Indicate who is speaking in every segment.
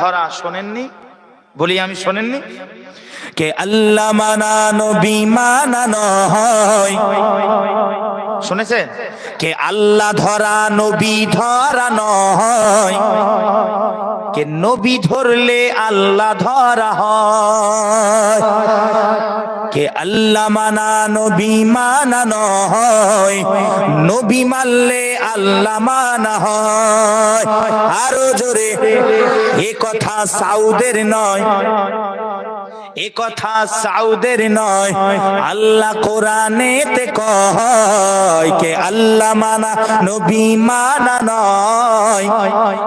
Speaker 1: ধরা শোনেননি? বলি আমি শোনেননি?
Speaker 2: কে আল্লাহ মানানো বিমানানো হয়
Speaker 1: শুনেছেন?
Speaker 2: কে আল্লাহ ধরা নবী ধরানো হয় কে নবী ধরলে আল্লাহ ধরা হয়। কে আল্লাহ মানা, নবী মানানো হয় নবী মানলে আল্লাহ মানা হয়। আরও জোরে, এ কথা সাউদের নয়। এ কথা সাউদের নয়। আল্লাহ কোরআনেতে কয় কে আল্লাহ মানা নবী মানা নয়।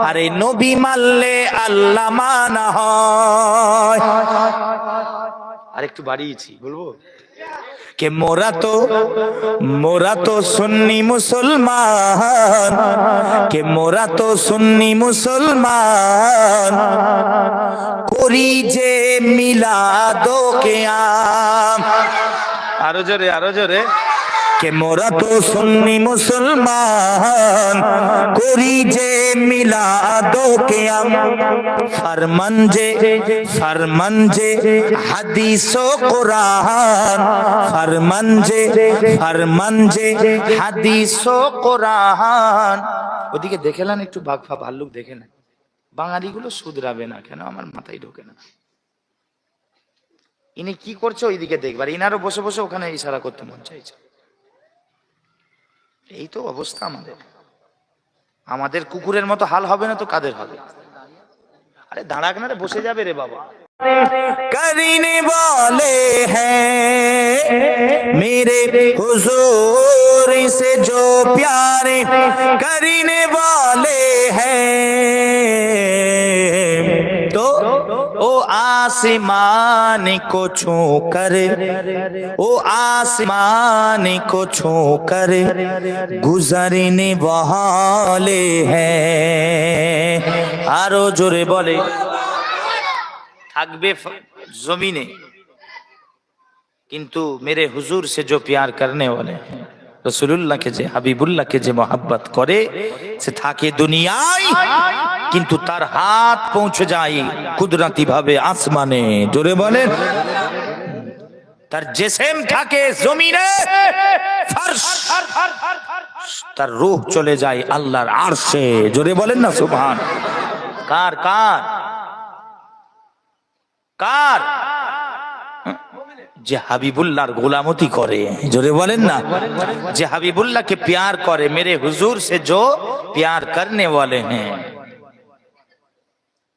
Speaker 2: আরে নবী মানলে আল্লাহ মানা হয়।
Speaker 1: আর একটু বাড়িয়েছি বলব?
Speaker 2: কে মোরা তো মোরা তো সুন্নি মুসলমান। কে মোরা তো সুন্নি মুসলমান। করি যে মিলাদো
Speaker 1: আরও জোরে আরও জোরে।
Speaker 2: কে মোরা তো সুন্নি মুসলমান করি যে মিলাদো কে আম। ফরমান যে ফরমান যে হাদিস ও কোরআন ফরমান যে ফরমান যে হাদিস ও কোরআন।
Speaker 1: ওদিকে দেখেলেন একটু বাঘ ফা ভাল্লুক দেখে নেন। বাঙালিগুলো শুধরাবে না, কেন? আমার মাথায় ঢোকে না। ইনি কি করছে ওইদিকে দেখবার ইনারও বসে বসে ওখানে ইশারা করতে মন চাইছে। এই তো অবস্থা আমাদের। আমাদের কুকুরের মতো হাল হবে না তো কাদের হবে? আরে দাঁড়াক না রে, বসে যাবে রে বাবা।
Speaker 2: করিনে বলে হ্যাঁ, হেরে হুজুর সে জো প্যারে। করিনে বলে হ্যাঁ आसमान को छू कर ओ आसमान को छू कर गुजरने वाले हैं आरो जोरे बोले
Speaker 1: থাকবে ফ- জমিনে কিন্তু মেরে হুজুর সে जो प्यार करने वाले हैं রসুল্লাহকে যে, হাবিবুল্লাহকে যে মোহাব্বত করে, সে থাকে দুনিয়ায়, কিন্তু তার হাত পৌঁছে যায় কুদরতি ভাবে আসমানে। জোরে বলেন। তার জেসেম থাকে জমিনে তার রূহ চলে যায় আল্লাহর আরশে। জোরে বলেন না, সুবহান। কার কার? কার? যে হাবিবুল্লাহর গোলামতি করে জোরে বলেন না যে হাবিবুল্লাহকে प्यार করে মেরে হুজুর সে जो प्यार करने वाले हैं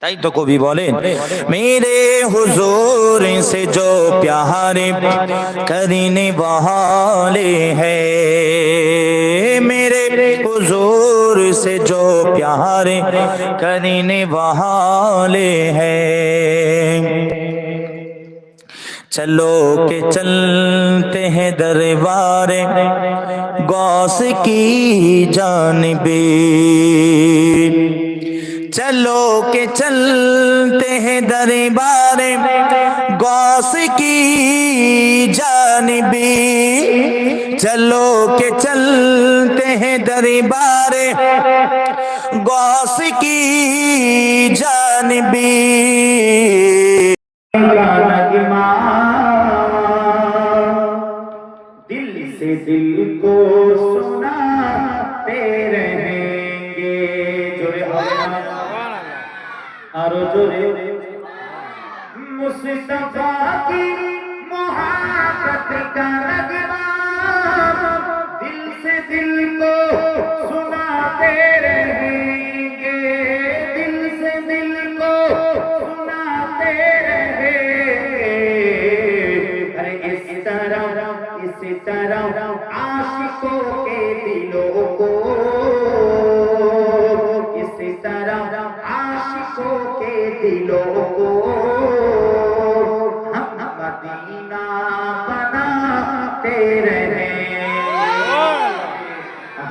Speaker 1: তাই তো কবি বলেন
Speaker 2: मेरे हुजूर से जो प्यार करने वाले हैं मेरे हुजूर से जो प्यार करने वाले हैं चलो के चलते हैं दरबार, गौस की जानबे। चलो के चलते हैं दरबार, गौस की जानबी। चलो के चलते हैं दरबार, गौस की जानबी।
Speaker 3: दिल से दिल को सुनाते रहेंगे जोरे आरो जोरे मुस्तफा की मोहब्बत का नगमा दिल से दिल को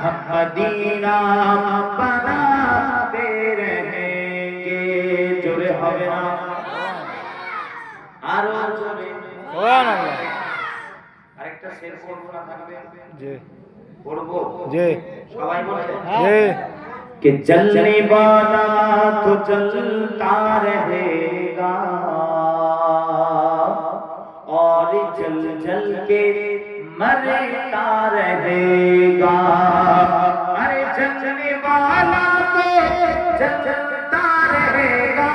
Speaker 3: मदीना बनाते रहेंगे জোরে হবে না আরো জোরে আরেকটা শের পড়বো না থাকবে
Speaker 4: জি
Speaker 3: পড়বো
Speaker 4: জি
Speaker 3: সবাই বলে
Speaker 4: জি
Speaker 3: कि जलने वाला तो जलता रहेगा और जल जल के मरता रहेगा। अरे जलने वाला तो जलता रहेगा।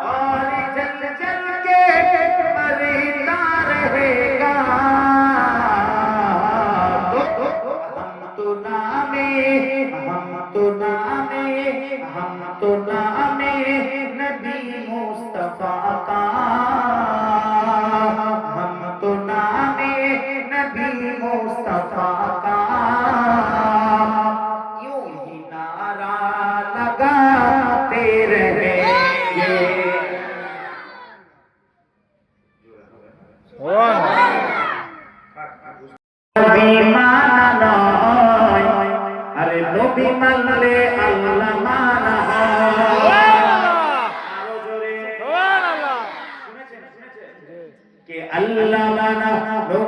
Speaker 3: और जल जल रहेगा। हम तो नामे, हम तो नामे, हम तो नामे।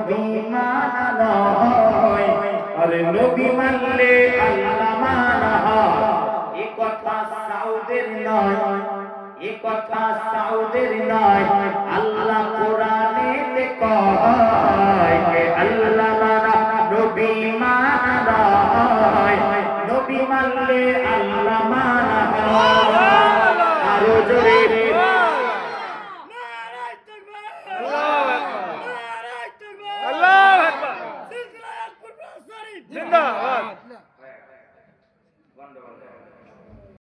Speaker 3: নবী মানা নয় আরে নবী মানলে আল্লাহ মানা হয়। এ কথা সাউদের নয়। এ কথা সাউদের নয়। আল্লাহ কোরআনে কয়